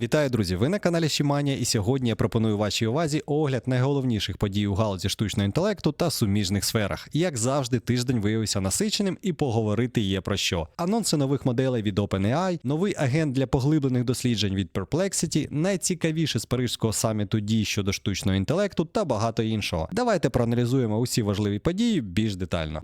Вітаю, друзі! Ви на каналі Шіманія, і сьогодні я пропоную вашій увазі огляд найголовніших подій у галузі штучного інтелекту та суміжних сферах. Як завжди, тиждень виявився насиченим і поговорити є про що. Анонси нових моделей від OpenAI, новий агент для поглиблених досліджень від Perplexity, найцікавіше з парижського саміту дій щодо штучного інтелекту та багато іншого. Давайте проаналізуємо усі важливі події більш детально.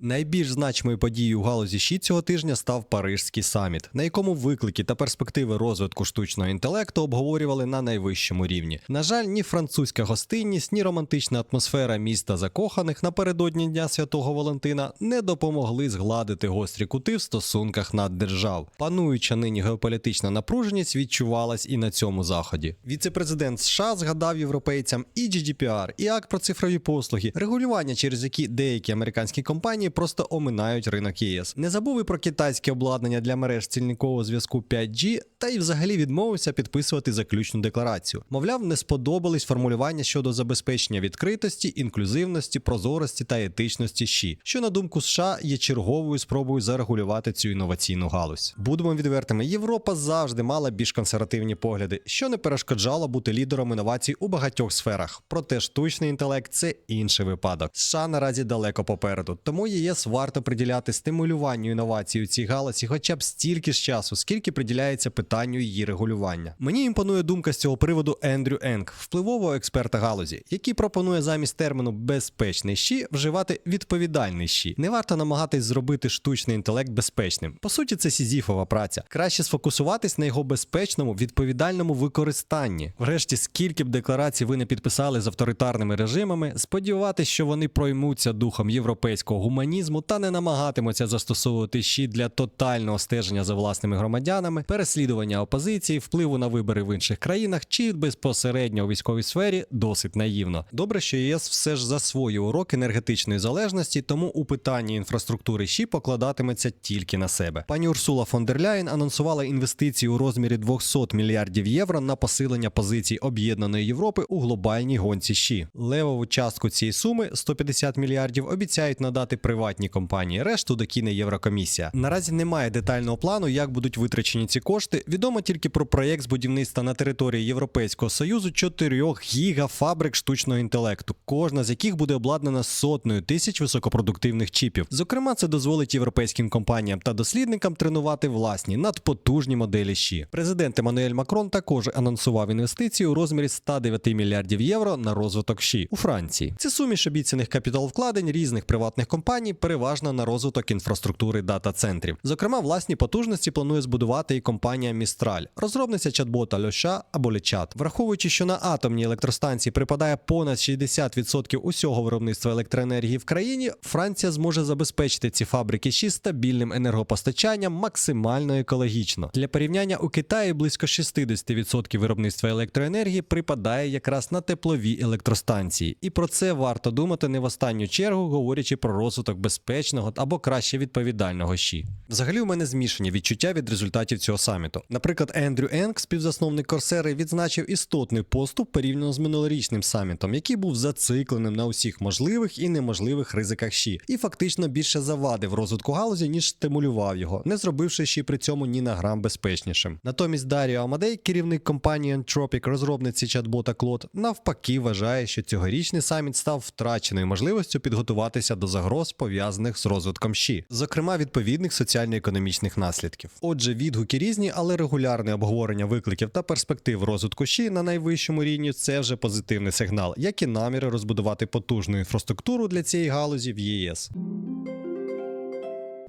Найбільш значимою подією у галузі ЩІ цього тижня став Парижський саміт, на якому виклики та перспективи розвитку штучного інтелекту обговорювали на найвищому рівні. На жаль, ні французька гостинність, ні романтична атмосфера міста закоханих напередодні Дня Святого Валентина не допомогли згладити гострі кути в стосунках наддержав. Пануюча нині геополітична напруженість відчувалась і на цьому заході. Віце-президент США згадав європейцям і GDPR, і акт про цифрові послуги, регулювання, через які деякі американські компанії просто оминають ринок ЄС. Не забув і про китайське обладнання для мереж цільникового зв'язку 5G, та й взагалі відмовився підписувати заключну декларацію. Мовляв, не сподобались формулювання щодо забезпечення відкритості, інклюзивності, прозорості та етичності ЩІ, що на думку США є черговою спробою зарегулювати цю інноваційну галузь. Будемо відвертими, Європа завжди мала більш консервативні погляди, що не перешкоджало бути лідером інновацій у багатьох сферах. Проте штучний інтелект це інший випадок. США наразі далеко попереду, тому ЄС варто приділяти стимулюванню інновацій у цій галузі хоча б стільки ж часу, скільки приділяється питанню її регулювання. Мені імпонує думка з цього приводу Ендрю Енг, впливового експерта галузі, який пропонує замість терміну безпечний щі вживати відповідальний щі. Не варто намагатись зробити штучний інтелект безпечним. По суті, це сізіфова праця. Краще сфокусуватись на його безпечному відповідальному використанні. Врешті, скільки б декларацій ви не підписали з авторитарними режимами, сподіватися, що вони проймуться духом європейського гуманізму та не намагатимуться застосовувати щі для тотального стеження за власними громадянами, переслідування опозиції, впливу на вибори в інших країнах чи безпосередньо у військовій сфері досить наївно. Добре, що ЄС все ж засвоює урок енергетичної залежності, тому у питанні інфраструктури щі покладатиметься тільки на себе. Пані Урсула фон дер Ляєн анонсувала інвестиції у розмірі 200 мільярдів євро на посилення позицій об'єднаної Європи у глобальній гонці щі. Левову частку цієї суми 150 мільярдів обіцяють надати приватні компанії. Решту докине Єврокомісія. Наразі немає детального плану, як будуть витрачені ці кошти. Відомо тільки про проєкт з будівництва на території Європейського союзу чотирьох гігафабрик штучного інтелекту, кожна з яких буде обладнана сотнею тисяч високопродуктивних чіпів. Зокрема, це дозволить європейським компаніям та дослідникам тренувати власні надпотужні моделі щі. Президент Еммануель Макрон також анонсував інвестиції у розмірі 109 мільярдів євро на розвиток щі у Франції. Це суміш обіцяних капіталовкладень різних приватних компаній, переважно на розвиток інфраструктури дата-центрів. Зокрема, власні потужності планує збудувати і компанія Містраль, розробниця чат-бота Льоша або Лечат. Враховуючи, що на атомній електростанції припадає понад 60% усього виробництва електроенергії в країні, Франція зможе забезпечити ці фабрики ще стабільним енергопостачанням максимально екологічно. Для порівняння у Китаї близько 60% виробництва електроенергії припадає якраз на теплові електростанції, і про це варто думати не в останню чергу, говорячи про розвиток безпечного або краще відповідального щі. Взагалі, у мене змішані відчуття від результатів цього саміту. Наприклад, Ендрю Енг, співзасновник Корсери, відзначив істотний поступ порівняно з минулорічним самітом, який був зацикленим на усіх можливих і неможливих ризиках щі, і фактично більше завадив розвитку галузі, ніж стимулював його, не зробивши щі при цьому ні на грам безпечнішим. Натомість Даріо Амадей, керівник компанії Entropic, розробниці чат-бота Клод, навпаки вважає, що цьогорічний саміт став втраченою можливістю підготуватися до загроз, пов'язаних з розвитком щі, зокрема відповідних соціально-економічних наслідків. Отже, відгуки різні, але регулярне обговорення викликів та перспектив розвитку щі на найвищому рівні це вже позитивний сигнал, як і наміри розбудувати потужну інфраструктуру для цієї галузі в ЄС.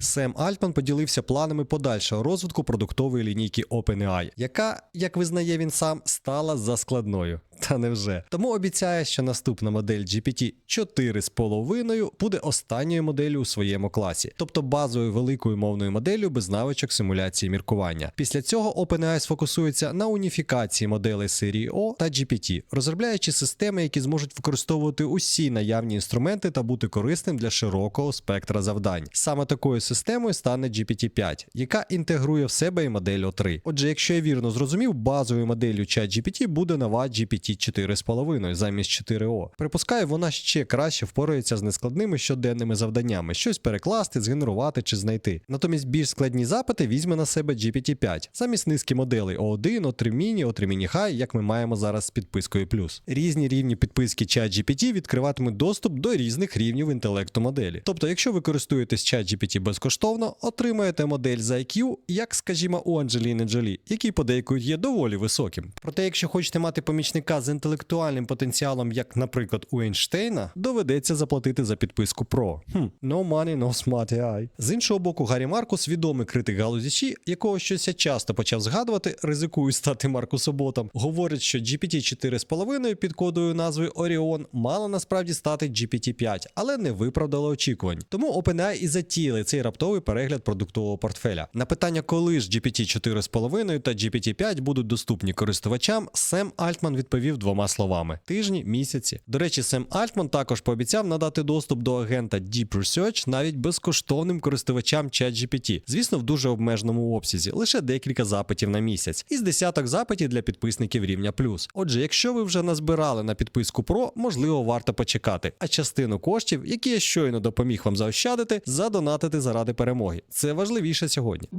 Сем Альтман поділився планами подальшого розвитку продуктової лінійки OpenAI, яка, як визнає він сам, стала заскладною. Та невже. Тому обіцяє, що наступна модель GPT 4,5 буде останньою моделлю у своєму класі, тобто базовою великою мовною моделлю без навичок симуляції міркування. Після цього OpenAI сфокусується на уніфікації моделей серії O та GPT, розробляючи системи, які зможуть використовувати усі наявні інструменти та бути корисним для широкого спектра завдань. Саме такою системою стане GPT-5, яка інтегрує в себе і модель O3. Отже, якщо я вірно зрозумів, базовою моделлю ChatGPT буде нова GPT GPT 4,5 замість 4O. Припускаю, вона ще краще впорається з нескладними щоденними завданнями, щось перекласти, згенерувати чи знайти. Натомість більш складні запити візьме на себе GPT-5 замість низки моделей O1, O3 Mini, O3 Mini High, як ми маємо зараз з підпискою Plus. Різні рівні підписки ChatGPT відкриватимуть доступ до різних рівнів інтелекту моделі. Тобто, якщо ви користуєтесь ChatGPT безкоштовно, отримаєте модель за IQ, як, скажімо, у Анджеліни Джолі, який подейкують є доволі високим. Проте, якщо хочете мати помічника з інтелектуальним потенціалом, як, наприклад, у Ейнштейна, доведеться заплатити за підписку Pro. Хм, no money, no smart AI. З іншого боку, Гаррі Маркус, відомий критик галузічі, якого щось я часто почав згадувати, ризикую стати Маркусом Ботом, говорить, що GPT 4,5 під кодовою назвою Orion мало насправді стати GPT-5, але не виправдало очікувань. Тому OpenAI і затіяли цей раптовий перегляд продуктового портфеля. На питання, коли ж GPT 4,5 та GPT-5 будуть доступні користувачам, Сем Альтман відповів двома словами: тижні, місяці. До речі, Сем Альтман також пообіцяв надати доступ до агента Deep Research навіть безкоштовним користувачам ChatGPT. Звісно, в дуже обмеженому обсязі, лише декілька запитів на місяць, із десяток запитів для підписників рівня плюс. Отже, якщо ви вже назбирали на підписку Pro, можливо, варто почекати, а частину коштів, які я щойно допоміг вам заощадити, задонатити заради перемоги. Це важливіше сьогодні.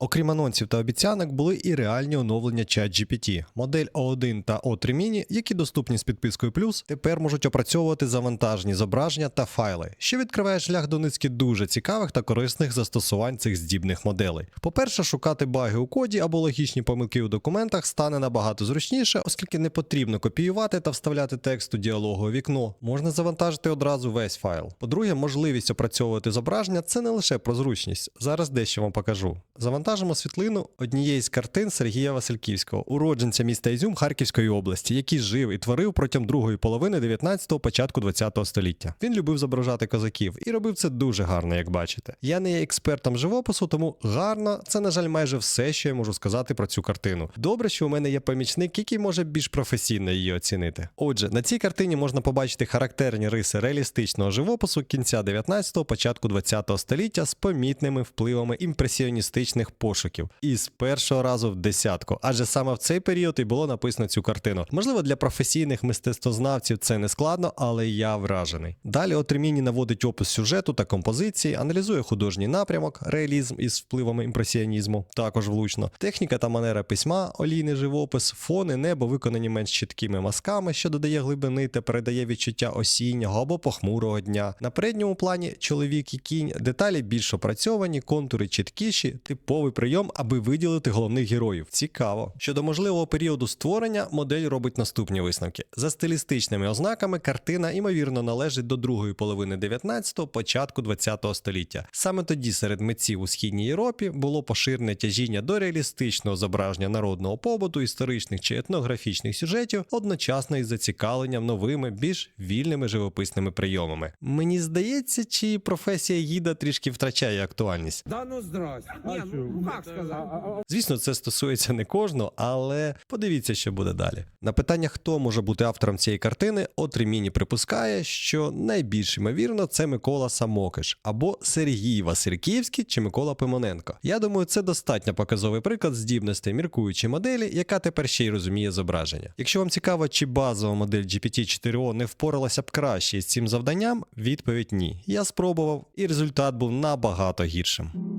Окрім анонсів та обіцянок, були і реальні оновлення ChatGPT. Модель O1 та O3 Mini, які доступні з підпискою Plus, тепер можуть опрацьовувати завантажені зображення та файли, що відкриває шлях до низки дуже цікавих та корисних застосувань цих здібних моделей. По-перше, шукати баги у коді або логічні помилки у документах стане набагато зручніше, оскільки не потрібно копіювати та вставляти текст у діалогове вікно. Можна завантажити одразу весь файл. По-друге, можливість опрацьовувати зображення це не лише про зручність. Зараз дещо вам покажу. Завантажимо світлину однієї з картин Сергія Васильківського, уродженця міста Ізюм Харківської області, який жив і творив протягом другої половини 19-го, початку 20-го століття. Він любив зображати козаків і робив це дуже гарно, як бачите. Я не є експертом живопису, тому гарно це, на жаль, майже все, що я можу сказати про цю картину. Добре, що у мене є помічник, який може більш професійно її оцінити. Отже, на цій картині можна побачити характерні риси реалістичного живопису кінця 19-го, початку 20-го століття з помітними впливами імпресіоністичних пошуків. І з першого разу в десятку. Адже саме в цей період і було написано цю картину. Можливо, для професійних мистецтвознавців це не складно, але я вражений. Далі Отриміні наводить опис сюжету та композиції, аналізує художній напрямок, реалізм із впливами імпресіонізму, також влучно, техніка та манера письма, олійний живопис, фони, небо виконані менш чіткими мазками, що додає глибини та передає відчуття осіннього або похмурого дня. На передньому плані чоловік і кінь, деталі більш опрацьовані, контури чіткіші, типовий прийом, аби виділити головних героїв. Цікаво. Щодо можливого періоду створення, модель робить наступні висновки. За стилістичними ознаками, картина ймовірно належить до другої половини 19-го, початку 20-го століття. Саме тоді серед митців у східній Європі було поширене тяжіння до реалістичного зображення народного побуту, історичних чи етнографічних сюжетів, одночасно із зацікавленням новими, більш вільними живописними прийомами. Мені здається, чи професія гіда трішки втрачає актуальність. Да ну здрасте. А Ні, що? Ну як сказати? Звісно, це стосується не кожного, але подивіться, що буде далі. На питання, хто може бути автором цієї картини, Отриміні припускає, що найбільш ймовірно це Микола Самокиш або Сергій Васильківський чи Микола Пимоненко. Я думаю, це достатньо показовий приклад здібностей міркуючої моделі, яка тепер ще й розуміє зображення. Якщо вам цікаво, чи базова модель GPT-4O не впоралася б краще з цим завданням, відповідь ні. Я спробував, і результат був набагато гіршим.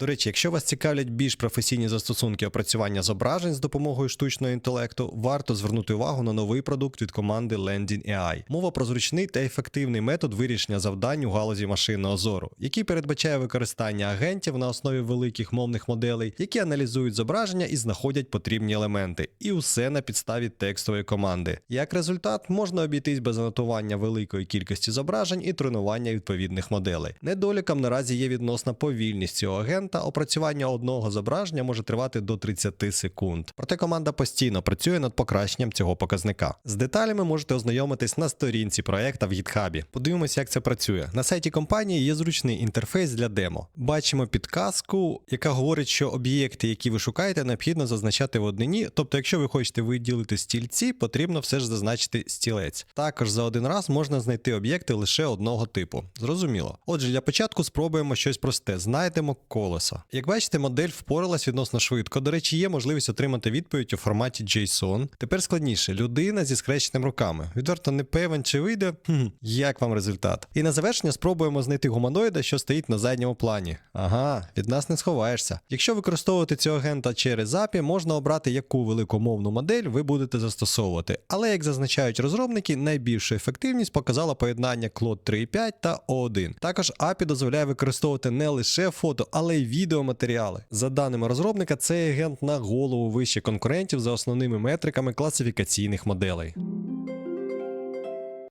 До речі, якщо вас цікавлять більш професійні застосунки опрацювання зображень з допомогою штучного інтелекту, варто звернути увагу на новий продукт від команди Landing AI. Мова про зручний та ефективний метод вирішення завдань у галузі машинного зору, який передбачає використання агентів на основі великих мовних моделей, які аналізують зображення і знаходять потрібні елементи, і усе на підставі текстової команди. Як результат, можна обійтись без анотування великої кількості зображень і тренування відповідних моделей. Недоліком наразі є відносна повільність цього агента. Опрацювання одного зображення може тривати до 30 секунд. Проте команда постійно працює над покращенням цього показника. З деталями можете ознайомитись на сторінці проекта в GitHub. Подивимося, як це працює. На сайті компанії є зручний інтерфейс для демо. Бачимо підказку, яка говорить, що об'єкти, які ви шукаєте, необхідно зазначати в однині. Тобто, якщо ви хочете виділити стільці, потрібно все ж зазначити стілець. Також за один раз можна знайти об'єкти лише одного типу. Зрозуміло. Отже, для початку спробуємо щось просте. Знайдемо колесо. Колеса. Як бачите, модель впоралась відносно швидко. До речі, є можливість отримати відповідь у форматі JSON. Тепер складніше людина зі скрещеними руками. Відверто не певен, чи вийде. Хм, як вам результат? І на завершення спробуємо знайти гуманоїда, що стоїть на задньому плані. Ага, від нас не сховаєшся. Якщо використовувати цього агента через API, можна обрати, яку великомовну модель ви будете застосовувати. Але як зазначають розробники, найбільшу ефективність показала поєднання Claude 3.5 та O1. Також API дозволяє використовувати не лише фото, але й відеоматеріали. За даними розробника, цей агент на голову вище конкурентів за основними метриками класифікаційних моделей.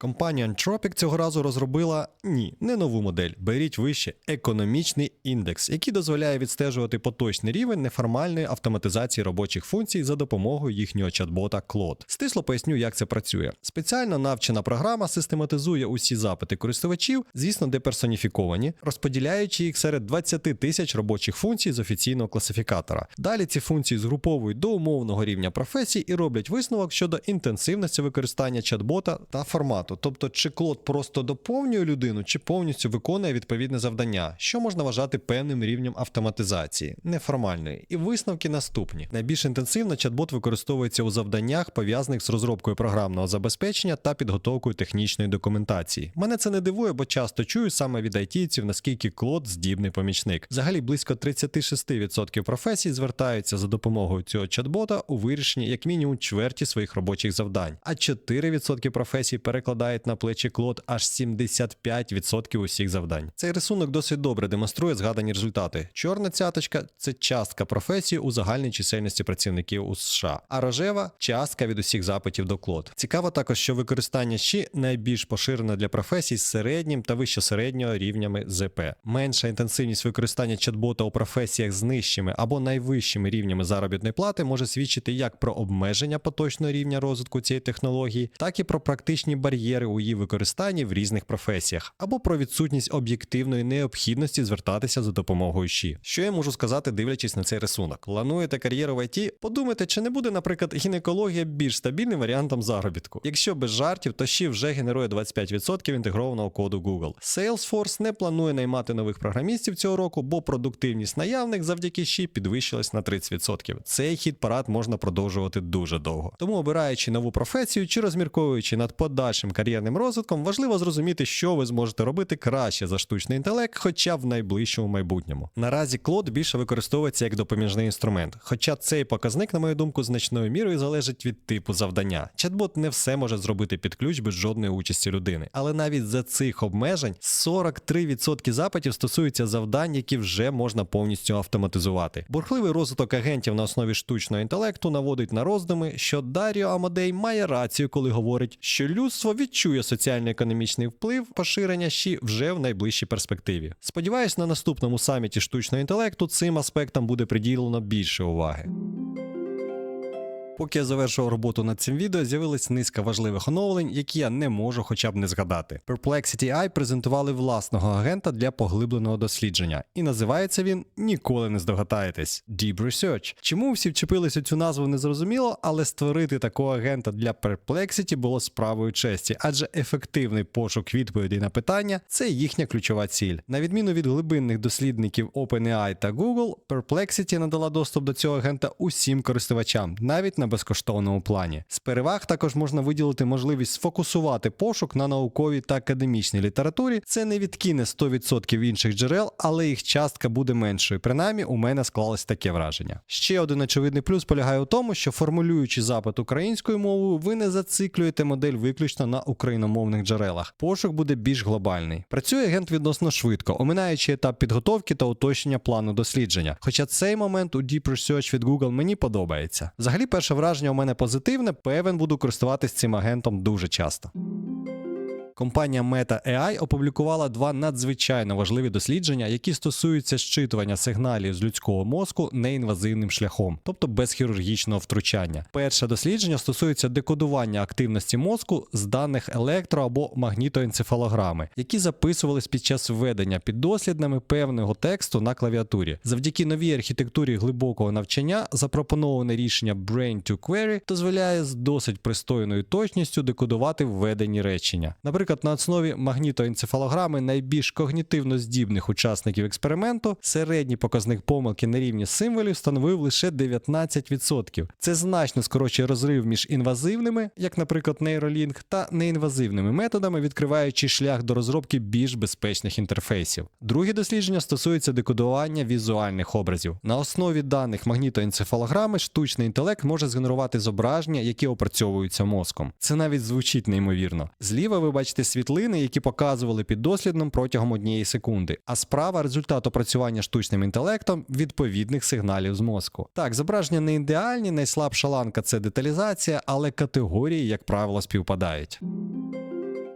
Компанія Anthropic цього разу розробила ні, не нову модель. Беріть вище економічний індекс, який дозволяє відстежувати поточний рівень неформальної автоматизації робочих функцій за допомогою їхнього чат-бота Claude. Стисло поясню, як це працює. Спеціально навчена програма систематизує усі запити користувачів, звісно, деперсоніфіковані, розподіляючи їх серед 20 тисяч робочих функцій з офіційного класифікатора. Далі ці функції згруповують до умовного рівня професій і роблять висновок щодо інтенсивності використання чат-бота та формату. Тобто, чи Клод просто доповнює людину, чи повністю виконує відповідне завдання, що можна вважати певним рівнем автоматизації, неформальної. І висновки наступні: найбільш інтенсивно чат-бот використовується у завданнях, пов'язаних з розробкою програмного забезпечення та підготовкою технічної документації. Мене це не дивує, бо часто чую саме від айтійців, наскільки Клод здібний помічник. Взагалі близько 36% професій звертаються за допомогою цього чат-бота у вирішенні як мінімум чверті своїх робочих завдань, а 4% професій перекладають на плечі Клод аж 75% усіх завдань. Цей рисунок досить добре демонструє згадані результати. Чорна цяточка це частка професії у загальній чисельності працівників у США, а рожева частка від усіх запитів до Клод. Цікаво також, що використання щі найбільш поширене для професій з середнім та вище середнього рівнями ЗП. Менша інтенсивність використання чат-бота у професіях з нижчими або найвищими рівнями заробітної плати може свідчити як про обмеження поточного рівня розвитку цієї технології, так і про практичні бар'єри у її використанні в різних професіях, або про відсутність об'єктивної необхідності звертатися за допомогою щі. Що я можу сказати, дивлячись на цей рисунок? Плануєте кар'єру в ІТ? Подумайте, чи не буде, наприклад, гінекологія більш стабільним варіантом заробітку. Якщо без жартів, то щі вже генерує 25% інтегрованого коду Google. Salesforce не планує наймати нових програмістів цього року, бо продуктивність наявних завдяки щі підвищилась на 30%. Цей хід парад можна продовжувати дуже довго. Тому, обираючи нову професію чи розмірковуючи над подальшим кар'єрним розвитком, важливо зрозуміти, що ви зможете робити краще за штучний інтелект, хоча в найближчому майбутньому. Наразі Клод більше використовується як допоміжний інструмент. Хоча цей показник, на мою думку, значною мірою залежить від типу завдання. Чат-бот не все може зробити під ключ без жодної участі людини. Але навіть за цих обмежень 43% запитів стосуються завдань, які вже можна повністю автоматизувати. Бурхливий розвиток агентів на основі штучного інтелекту наводить на роздуми, що Даріо Амадей має рацію, коли говорить, що людство відчує соціально-економічний вплив поширення ще вже в найближчій перспективі. Сподіваюсь, на наступному саміті штучного інтелекту цим аспектам буде приділено більше уваги. Поки я завершував роботу над цим відео, з'явилась низка важливих оновлень, які я не можу хоча б не згадати. Perplexity AI презентували власного агента для поглибленого дослідження, і називається він ніколи не здогадаєтесь Deep Research. Чому всі вчепилися цю назву не зрозуміло, але створити такого агента для Perplexity було справою честі, адже ефективний пошук відповідей на питання це їхня ключова ціль. На відміну від глибинних дослідників OpenAI та Google, Perplexity надала доступ до цього агента усім користувачам, навіть на безкоштовному плані. З переваг також можна виділити можливість сфокусувати пошук на науковій та академічній літературі. Це не відкине 100% інших джерел, але їх частка буде меншою. Принаймні, у мене склалось таке враження. Ще один очевидний плюс полягає у тому, що формулюючи запит українською мовою, ви не зациклюєте модель виключно на україномовних джерелах. Пошук буде більш глобальний. Працює агент відносно швидко, оминаючи етап підготовки та уточнення плану дослідження. Хоча цей момент у Deep Research від Google мені подобається. Взагалі, перше враження у мене позитивне, певен буду користуватись цим агентом дуже часто. Компанія Meta AI опублікувала два надзвичайно важливі дослідження, які стосуються щитування сигналів з людського мозку неінвазивним шляхом, тобто без хірургічного втручання. Перше дослідження стосується декодування активності мозку з даних електро або магнітоенцефалограми, які записувались під час введення піддослідними певного тексту на клавіатурі. Завдяки новій архітектурі глибокого навчання запропоноване рішення Brain to Query дозволяє з досить пристойною точністю декодувати введені речення. Наприклад, Наприклад, на основі магнітоенцефалограми найбільш когнітивно здібних учасників експерименту середній показник помилки на рівні символів становив лише 19%. Це значно скорочує розрив між інвазивними, як, наприклад, нейролінк, та неінвазивними методами, відкриваючи шлях до розробки більш безпечних інтерфейсів. Друге дослідження стосується декодування візуальних образів. На основі даних магнітоенцефалограми штучний інтелект може згенерувати зображення, які опрацьовуються мозком. Це навіть звучить неймовірно. Зліва ви бачите світлини, які показували піддослідним протягом однієї секунди, а справа результат опрацювання штучним інтелектом відповідних сигналів з мозку. Так, зображення не ідеальні, найслабша ланка це деталізація, але категорії, як правило, співпадають.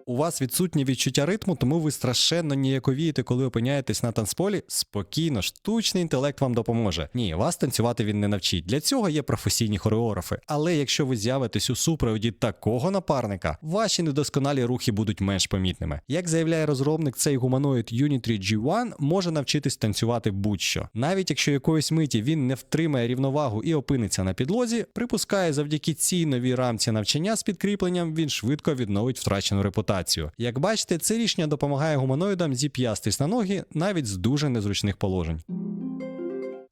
У вас відсутнє відчуття ритму, тому ви страшенно ніяковієте, коли опиняєтесь на танцполі. Спокійно, штучний інтелект вам допоможе. Ні, вас танцювати він не навчить. Для цього є професійні хореографи. Але якщо ви з'явитесь у супроводі такого напарника, ваші недосконалі рухи будуть менш помітними. Як заявляє розробник, цей гуманоїд Unitree G1 може навчитись танцювати будь-що. Навіть якщо якоїсь миті він не втримає рівновагу і опиниться на підлозі, припускає, завдяки цій новій рамці навчання з підкріпленням він швидко відновить втрачену репутацію. Як бачите, це рішення допомагає гуманоїдам зіп'ястись на ноги навіть з дуже незручних положень.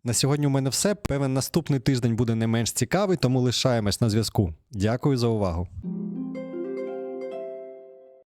На сьогодні у мене все. Певен наступний тиждень буде не менш цікавий, тому лишаємось на зв'язку. Дякую за увагу.